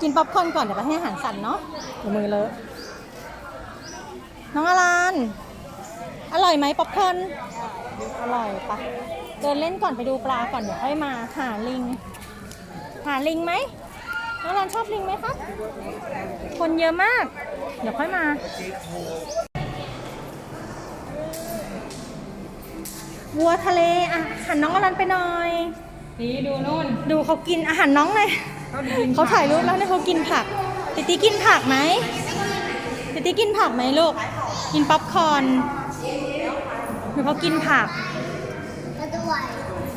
กินป๊อปคอร์นก่อนเดี๋ยวไปให้อาหารสัตว์เนาะเดี๋ยวมือเลอะน้องอลันอร่อยไหมป๊อปคอร์นอร่อยปะเดินเล่นก่อนไปดูปลาก่อนเดี๋ยวค่อยมาหาลิง หาลิงไหมน้องอลันชอบลิงไหมคะคนเยอะมาก เดี๋ยวค่อยมาวัวทะเลอะหันน้องอลันไปหน่อย นี่ดูนู่นดูเขากินอาหารน้องเลยเขากินเขาถ่ายรูปแล้วเนี่ยเขากินผักติติกินผักไหมติติกินผักไหมลูก กินป๊อปคอร์นหรือเขากินผักก็ด้วย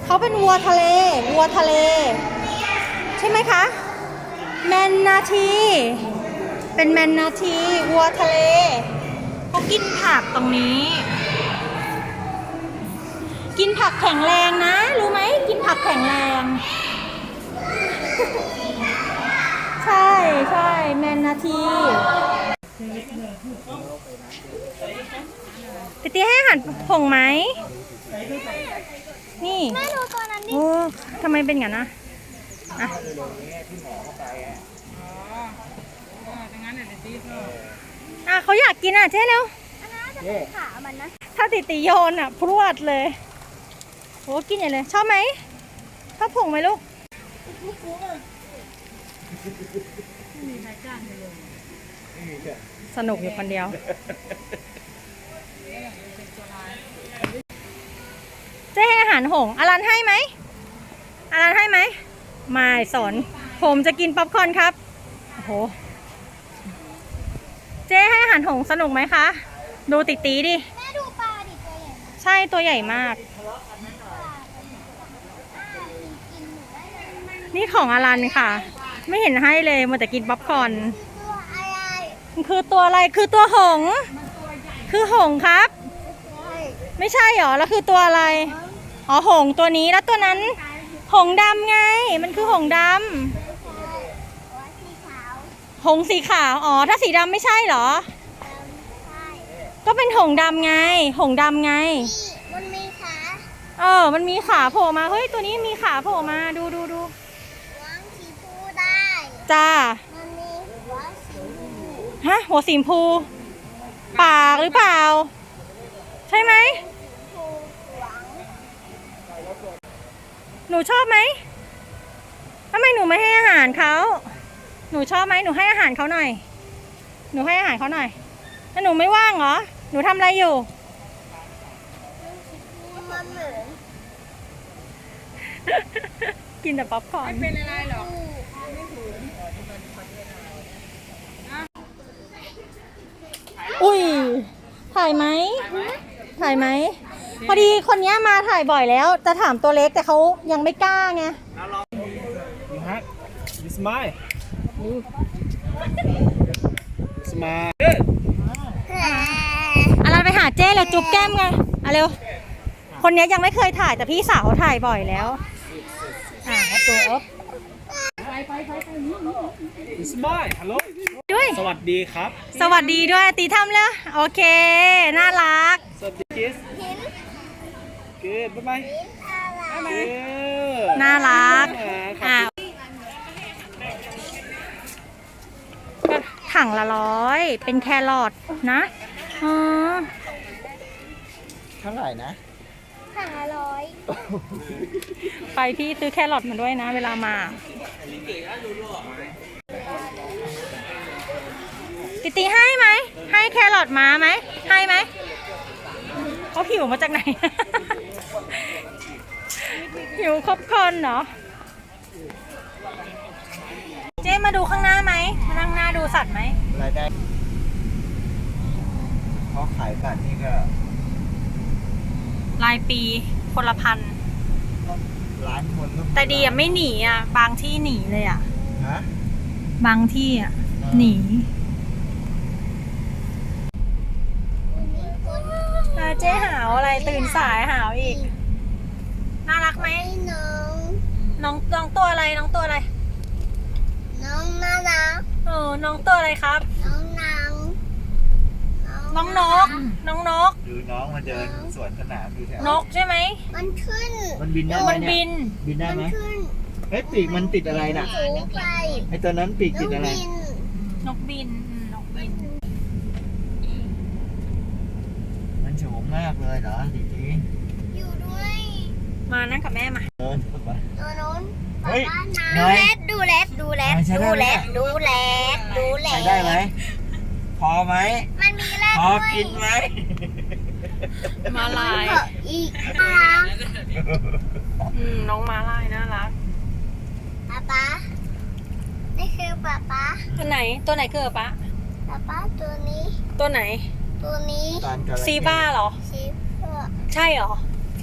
เขาเป็นวัวทะเล วัวทะเล ใช่ไหมคะ แมนนาที เป็นแมนนาที วัวทะเลเขากินผักตรงนี้ กินผักแข็งแรงนะ รู้ไหมกินผักแข็งแรง ใช่ใช่แมนนาทีติตีให้อาหารผงไหม นี่แม่ดูตัวนั้นดิโอ้ทำไมเป็นอย่างนั้นนะอะอ๋อดังนั้นเดี๋ยวตีเขาอะเขาอยากกินอะเจ๊เร็ว อันนั้นจะเป็นขามันนะ ถ้าติติโยนอะ พรวดเลย โอ้กินใหญ่เลย ชอบไหมชอบผงไหมลูกสนุกอยู่คนเดียว เจ๊ให้อาหารหงส์อลันให้ไหมอลันให้ไหมไม่สน ผมจะกินป๊อปคอร์นครับ โอ้โห เจ๊ให้อาหารหงส์สนุกไหมคะ ดูติตีดิ แม่ดูปลาดิตัวใหญ่มากใช่ตัวใหญ่มาก อ่ากินกินหนูได้เลยมั นนี่ของอลันค่ะ ไม่เห็นให้เลยมัวแต่กินป๊อปคอร์นตัวอะไรมันคือตัวอะไรคือตัวหงส์คือหงส์ครับใช่ไม่ใช่หรอแล้วคือตัวอะไรอ๋อหงส์ตัวนี้แล้วตัวนั้น หงส์ดำไง มันคือหงส์ดใช่หัวสีขาวำหงส์สีขาวอ๋อถ้าสีดำไม่ใช่เหรอดำใช่ก็เป็นหงส์ดำไง หงส์ดำไงนี่มันมีขาเออ มันมีขาโผล่มาเฮ้ยตัวนี้มีขาโผล่มาดูดูดูวางสีฟูได้ จ้า มันมีหัวสีฟูฮะ หัวสีชมพู ปากหรือเปล่า ใช่ไหม ฟูหวังหนูชอบไหมทำไมหนูไม่ให้อาหารเขา หนูชอบไหมหนูให้อาหารเขาหน่อย หนูให้อาหารเขาหน่อยแล้วหนูไม่ว่างเหรอ หนูทำอะไรอยู่ มันเหมือนกินแต่ป๊อปคอร์นเป็นอะไรหรอกอุ้ย ถ่ายไหมถ่ายไหมพอดีคนเนี้ยมาถ่ายบ่อยแล้ว จะถามตัวเล็กแต่เขายังไม่กล้าไง You hack. You smile. You smile. Good. อะไรไปหาเจ้แล้วจุ๊บแก้มไงเอาเร็ว คนเนี้ยยังไม่เคยถ่ายแต่พี่สาวเขาถ่ายบ่อยแล้วอะเอาตัวอ๊บ You smile. Hello. ด้วยสวัสดีครับ สวัสดีด้วยตีทำแล้วโอเค น่ารัก สวัสดี kiss. Good. Bye bye. อะไร Good. น่ารักอ่าอะก็ถังละร้อย เป็นแครอทนะอ๋อเท่าไหร่นะห้าร้อยไปพี่ซื้อแครอทมาด้วยนะ เวลามา ติติให้ไหม ให้แครอทมาไหม ให้ไหมเขาหิวมาจากไหน หิวครบคนเหรอเจ๊มาดูข้างหน้าไหม มานั่งหน้าดูสัตว์ไหมรายได้เพราะขายสัตว์นี่ก็รายปีคนละพันล้านคนก็แต่ดีอะไม่หนีอะบางที่หนีเลยอะฮะ บางที่อะอ่าหนีอะ เจ๊หาวอะไรตื่นสายหาวอีก น่ารักไหมไอ้น้องน้องน้องตัวอะไรน้องตัวอะไร น้องน่ารักเออน้องตัวอะไรครับ น้องนางน้องนก น้องนก ดูน้องมาเดินสวนสนามอยู่แถวนกใช่ไหมมันขึ้น มันบินได้ไหมมันเนี่ยบิน บินได้มันไหมขึ้นเฮ้ยปีกมันติดอะไรน่ะสูงไปไอตัวนั้นปีกน้ติอดงอะไรบินนกบินอืมนกบิน มัน สูงมากเลยเหรอดีดีอยู่ด้วยมานั่งกับแม่มาเดินเข้าไป ตัวนู้นเฮ้ยป้าน้น้อยำดูแลดดูแลดใช้ได้ดูไหม แลดดูแลดดูแลใช้ดได้ไหม พอไหม มันมีแลดพอด้วยกินไหม มาลายเถอะอีกนะคะอืมน้องม้าลายน่ารัก ป๊าป๊านี่คือป๊าป๊าอันไหนตัวไหนเกิดปะป๊าป๊าตัวนี้ตัวไหน ตัวนี้ตานจระเข้ซีบ้าเหรอ ชิปเปอร์ใช่เหรอ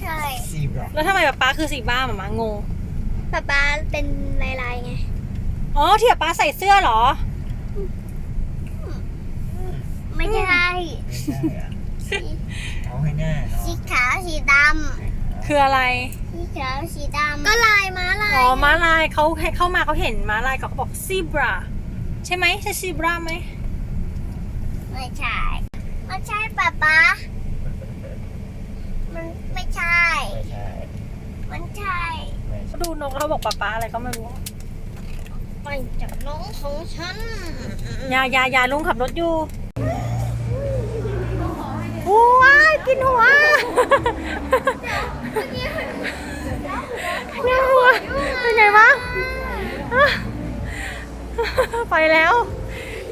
ใช่ซีบราแล้วทำไมป๊าป๊าคือซีบ้าหมามางง ป๊าป๊าเป็นลายลายๆไง อ๋อที่ป๊าป๊าใส่เสื้อเหรอ ไม่ใช่ไม่ใช่อะเอาให้แน่เนาะสีขาวสีดคืออะไรำสีขาวสีดำก็ลายม้าลายอ๋อม้าลายเขาให้เข้ามาเขาเห็นม้าลายเขาก็บอกซีบราใช่ไหมใช่ซีบราไหม ไม่ใช่ ไม่ใช่ป๊าป๊ามันไม่ใช่ ไม่ใช่ มันใช่ไม่ใช่เขาดูนกเขาบอกป๊าป๊าอะไรก็ไม่รู้ไปจากน้องของฉันยายายาลุงขับรถอยู่ว้ายกินหัวกินหัวเป็นไงบ้างไปแล้ว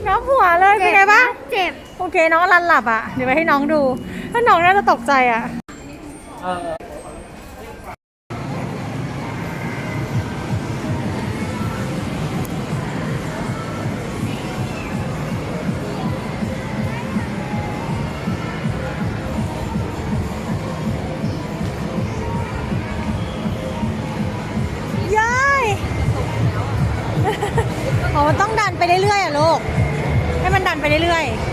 งับหัวเลยเป็นไงบ้างเจ็บ โอเคน้องรันหลับอะ เดี๋ยวไปให้น้องดู ถ้าน้องน่าจะตกใจอะยายอ๋อมันต้องดันไปเรื่อยๆอะลูก ให้มันดันไปเรื่อยๆ